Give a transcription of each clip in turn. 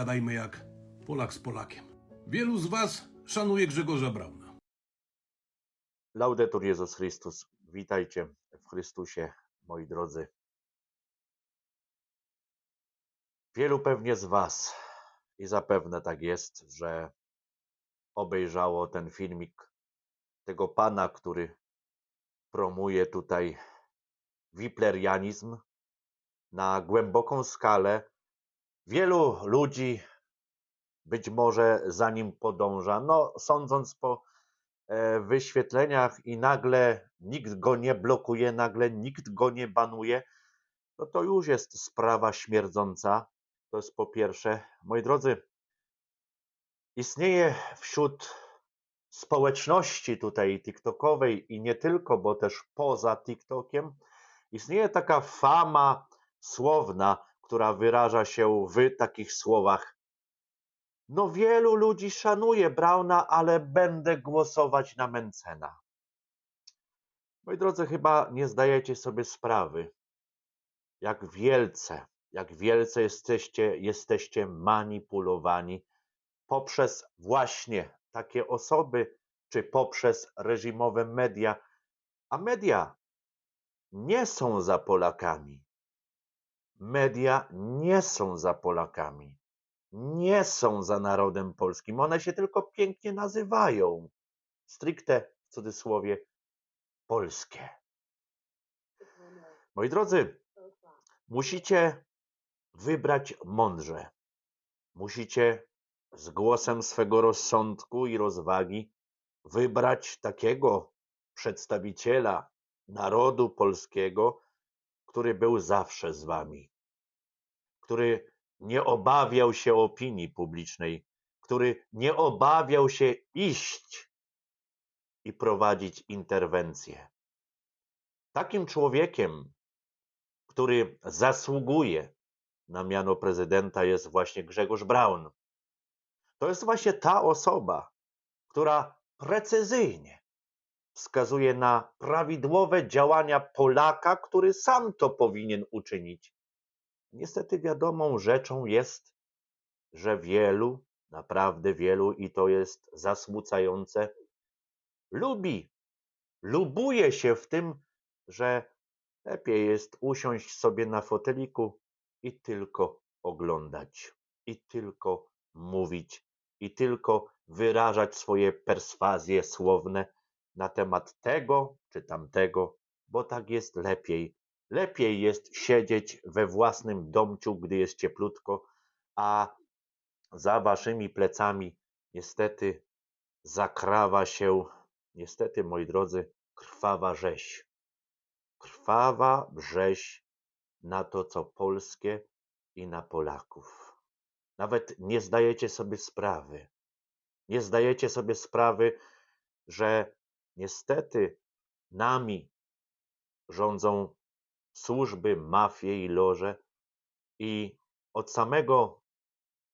pogadajmy jak Polak z Polakiem. Wielu z Was szanuje Grzegorza Brauna. Laudetur Jezus Chrystus. Witajcie w Chrystusie, moi drodzy. Wielu pewnie z Was, i zapewne tak jest, że obejrzało ten filmik tego pana, który promuje tutaj wiplerianizm na głęboką skalę. Wielu ludzi być może za nim podąża. No, sądząc po e, wyświetleniach i nagle nikt go nie blokuje, nagle nikt go nie banuje, no to już jest sprawa śmierdząca. To jest po pierwsze. Moi drodzy, istnieje wśród społeczności tutaj TikTokowej i nie tylko, bo też poza TikTokiem, istnieje taka fama słowna, która wyraża się w takich słowach. No wielu ludzi szanuje Brauna, ale będę głosować na Mencena. Moi drodzy, chyba nie zdajecie sobie sprawy, jak wielce, jak wielce jesteście, jesteście manipulowani poprzez właśnie takie osoby, czy poprzez reżimowe media. A media nie są za Polakami. Media nie są za Polakami. Nie są za narodem polskim. One się tylko pięknie nazywają. Stricte w cudzysłowie polskie. Moi drodzy, musicie wybrać mądrze. Musicie z głosem swego rozsądku i rozwagi wybrać takiego przedstawiciela narodu polskiego, który był zawsze z wami, który nie obawiał się opinii publicznej, który nie obawiał się iść i prowadzić interwencje. Takim człowiekiem, który zasługuje na miano prezydenta, jest właśnie Grzegorz Braun. To jest właśnie ta osoba, która precyzyjnie wskazuje na prawidłowe działania Polaka, który sam to powinien uczynić. Niestety wiadomą rzeczą jest, że wielu, naprawdę wielu, i to jest zasmucające, lubi, lubuje się w tym, że lepiej jest usiąść sobie na foteliku i tylko oglądać, i tylko mówić, i tylko wyrażać swoje perswazje słowne na temat tego czy tamtego, bo tak jest lepiej. Lepiej jest siedzieć we własnym domciu, gdy jest cieplutko, a za waszymi plecami niestety zakrawa się, niestety moi drodzy, krwawa rzeź. Krwawa rzeź na to, co polskie i na Polaków. Nawet nie zdajecie sobie sprawy. Nie zdajecie sobie sprawy, że niestety nami rządzą służby, mafie i loże i od samego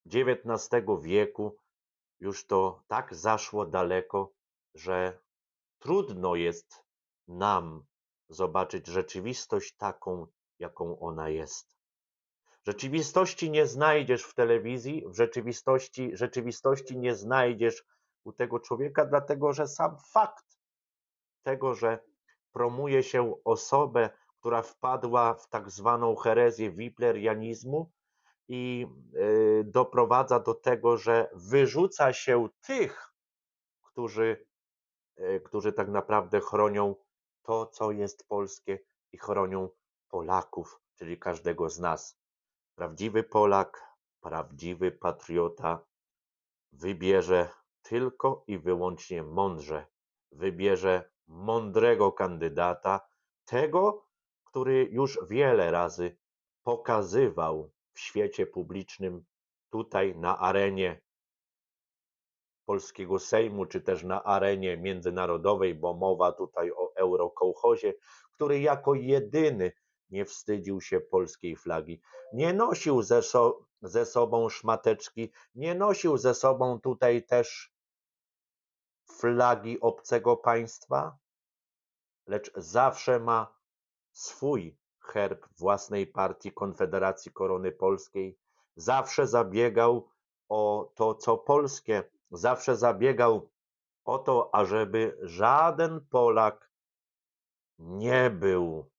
XIX wieku już to tak zaszło daleko, że trudno jest nam zobaczyć rzeczywistość taką, jaką ona jest. Rzeczywistości nie znajdziesz w telewizji, w rzeczywistości, rzeczywistości nie znajdziesz u tego człowieka, dlatego że sam fakt tego, że promuje się osobę, która wpadła w tak zwaną herezję wiplerianizmu i y, doprowadza do tego, że wyrzuca się tych, którzy, y, którzy tak naprawdę chronią to, co jest polskie i chronią Polaków, czyli każdego z nas. Prawdziwy Polak, prawdziwy patriota wybierze tylko i wyłącznie mądrze. Wybierze mądrego kandydata, tego, który już wiele razy pokazywał w świecie publicznym, tutaj na arenie polskiego Sejmu, czy też na arenie międzynarodowej, bo mowa tutaj o Eurokołchozie, który jako jedyny nie wstydził się polskiej flagi. Nie nosił ze, so, ze sobą szmateczki, nie nosił ze sobą tutaj też flagi obcego państwa, lecz zawsze ma swój herb własnej partii Konfederacji Korony Polskiej. Zawsze zabiegał o to, co polskie. Zawsze zabiegał o to, ażeby żaden Polak nie był,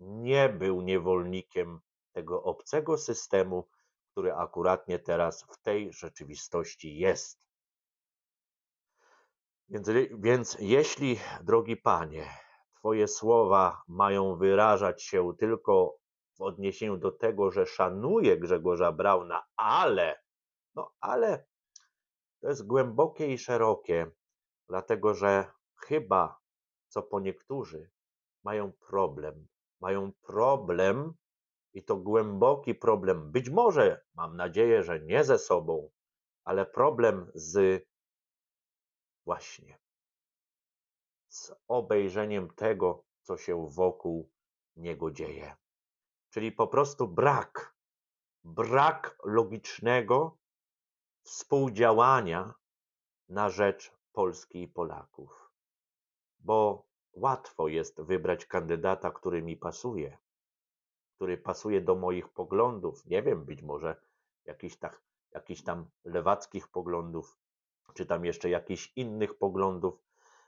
nie był niewolnikiem tego obcego systemu, który akuratnie teraz w tej rzeczywistości jest. Więc, więc jeśli, drogi panie, twoje słowa mają wyrażać się tylko w odniesieniu do tego, że szanuję Grzegorza Brauna, ale, no ale to jest głębokie i szerokie, dlatego że chyba, co po niektórzy, mają problem. Mają problem i to głęboki problem. Być może, mam nadzieję, że nie ze sobą, ale problem z właśnie z obejrzeniem tego, co się wokół niego dzieje. Czyli po prostu brak, brak logicznego współdziałania na rzecz Polski i Polaków. Bo łatwo jest wybrać kandydata, który mi pasuje, który pasuje do moich poglądów. Nie wiem, być może jakichś, tak, jakichś tam lewackich poglądów, czy tam jeszcze jakichś innych poglądów,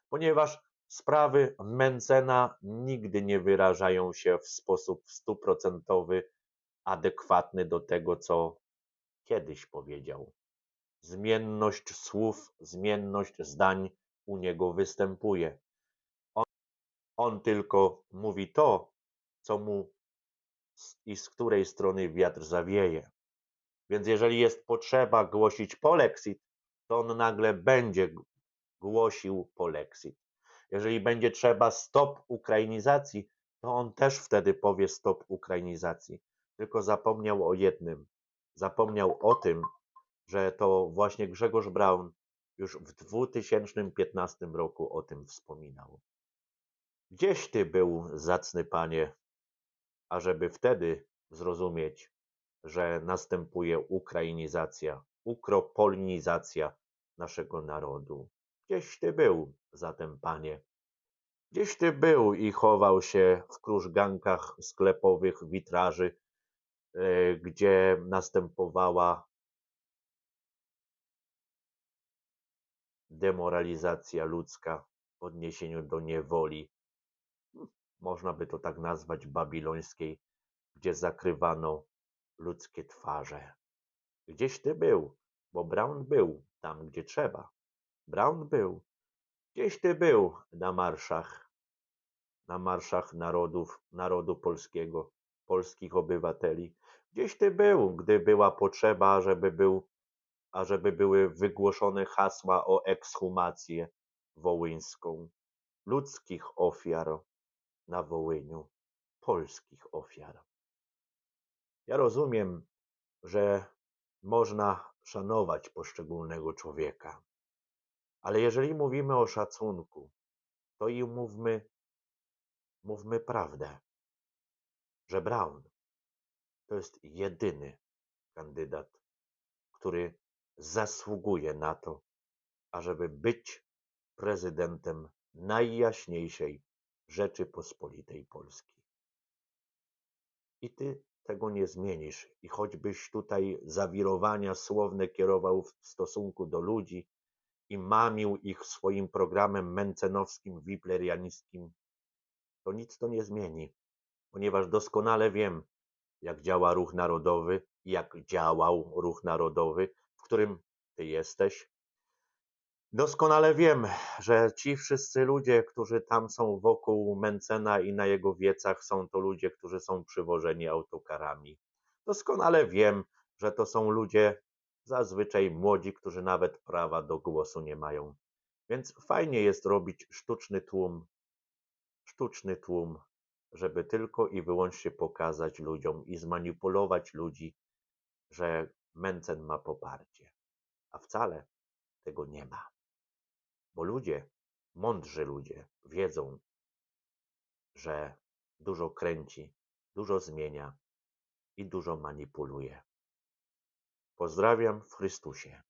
ponieważ sprawy Mencena nigdy nie wyrażają się w sposób stuprocentowy, adekwatny do tego, co kiedyś powiedział. Zmienność słów, zmienność zdań u niego występuje. On, on tylko mówi to, co mu i z której strony wiatr zawieje. Więc jeżeli jest potrzeba głosić polexit, to on nagle będzie głosił polexit. Jeżeli będzie trzeba stop ukrainizacji, to on też wtedy powie stop ukrainizacji. Tylko zapomniał o jednym. Zapomniał o tym, że to właśnie Grzegorz Braun już w 2015 roku o tym wspominał. Gdzieś ty był, zacny panie, ażeby wtedy zrozumieć, że następuje ukrainizacja, ukropolinizacja naszego narodu. Gdzieś ty był, zatem panie. Gdzieś ty był i chował się w krużgankach sklepowych witraży, e, gdzie następowała demoralizacja ludzka w odniesieniu do niewoli. Można by to tak nazwać babilońskiej, gdzie zakrywano ludzkie twarze. Gdzieś ty był, bo Brown był tam, gdzie trzeba. Brown był. Gdzieś ty był na marszach, na marszach narodów, narodu polskiego, polskich obywateli. Gdzieś ty był, gdy była potrzeba, żeby był, ażeby były wygłoszone hasła o ekshumację wołyńską, ludzkich ofiar na Wołyniu, polskich ofiar. Ja rozumiem, że można szanować poszczególnego człowieka, ale jeżeli mówimy o szacunku, to i mówmy, mówmy prawdę, że Brown to jest jedyny kandydat, który zasługuje na to, ażeby być prezydentem najjaśniejszej Rzeczypospolitej Polskiej. I ty tego nie zmienisz. I choćbyś tutaj zawirowania słowne kierował w stosunku do ludzi i mamił ich swoim programem mencenowskim, wipleriańskim, to nic to nie zmieni, ponieważ doskonale wiem, jak działa ruch narodowy, jak działał ruch narodowy, w którym ty jesteś. Doskonale wiem, że ci wszyscy ludzie, którzy tam są wokół Mencena i na jego wiecach, są to ludzie, którzy są przywożeni autokarami. Doskonale wiem, że to są ludzie zazwyczaj młodzi, którzy nawet prawa do głosu nie mają. Więc fajnie jest robić sztuczny tłum, sztuczny tłum, żeby tylko i wyłącznie pokazać ludziom i zmanipulować ludzi, że Mencen ma poparcie. A wcale tego nie ma. Bo ludzie, mądrzy ludzie, wiedzą, że dużo kręci, dużo zmienia i dużo manipuluje. Pozdrawiam w Chrystusie.